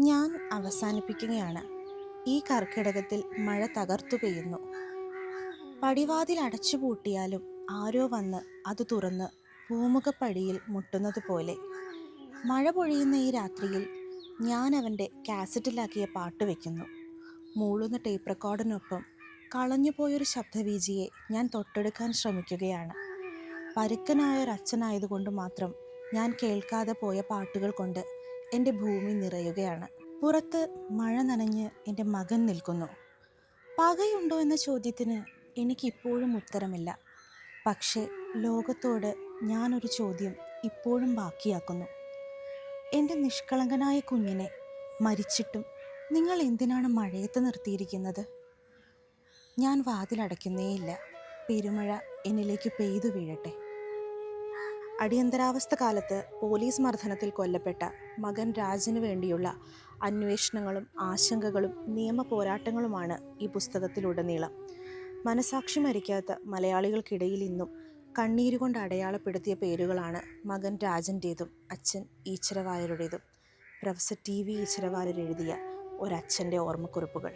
ഞാൻ അവസാനിപ്പിക്കുകയാണ്. ഈ കർക്കിടകത്തിൽ മഴ തകർത്തു പെയ്യുന്നു. പടിവാതിൽ അടച്ചുപൂട്ടിയാലും ആരോ വന്ന് അത് തുറന്ന് പൂമുഖപ്പടിയിൽ മുട്ടുന്നത് പോലെ. മഴ പൊഴിയുന്ന ഈ രാത്രിയിൽ ഞാൻ അവന്റെ കാസറ്റിലാക്കിയ പാട്ട് വയ്ക്കുന്നു മൂളുന്ന ടേപ്പ് റെക്കോർഡിനൊപ്പം കളഞ്ഞുപോയൊരു ശബ്ദവീജിയെ ഞാൻ തൊട്ടെടുക്കാൻ ശ്രമിക്കുകയാണ്. പരുക്കനായ ഒരു അച്ഛനായതുകൊണ്ട് മാത്രം ഞാൻ കേൾക്കാതെ പോയ പാട്ടുകൾ കൊണ്ട് എന്റെ ഭൂമി നിറയുകയാണ്. പുറത്ത് മഴ നനഞ്ഞ് എന്റെ മകൻ നിൽക്കുന്നു. പകയുണ്ടോ എന്ന ചോദ്യത്തിന് എനിക്കിപ്പോഴും ഉത്തരമില്ല. പക്ഷേ ലോകത്തോട് ഞാനൊരു ചോദ്യം ഇപ്പോഴും ബാക്കിയാക്കുന്നു. എന്റെ നിഷ്കളങ്കനായ കുഞ്ഞിനെ മരിച്ചിട്ടും നിങ്ങൾ എന്തിനാണ് മഴയത്ത് നിർത്തിയിരിക്കുന്നത്? ഞാൻ വാതിലടയ്ക്കുന്നേയില്ല. പെരുമഴ എന്നിലേക്ക് പെയ്തു വീഴട്ടെ. അടിയന്തരാവസ്ഥ കാലത്ത് പോലീസ് മർദ്ദനത്തിൽ കൊല്ലപ്പെട്ട മകൻ രാജന് വേണ്ടിയുള്ള അന്വേഷണങ്ങളും ആശങ്കകളും നിയമ പോരാട്ടങ്ങളുമാണ് ഈ പുസ്തകത്തിലുടനീളം. മനസാക്ഷി മരിക്കാത്ത മലയാളികൾക്കിടയിൽ ഇന്നും കണ്ണീരുകൊണ്ട് അടയാളപ്പെടുത്തിയ പേരുകളാണ് മകൻ രാജന്റേതും അച്ഛൻ ഈശ്വരവായരുടേതും പ്രൊഫസർ ടി വി ഈശ്വരവാര്യർ എഴുതിയ ഒരച്ഛന്റെ ഓർമ്മക്കുറിപ്പുകൾ.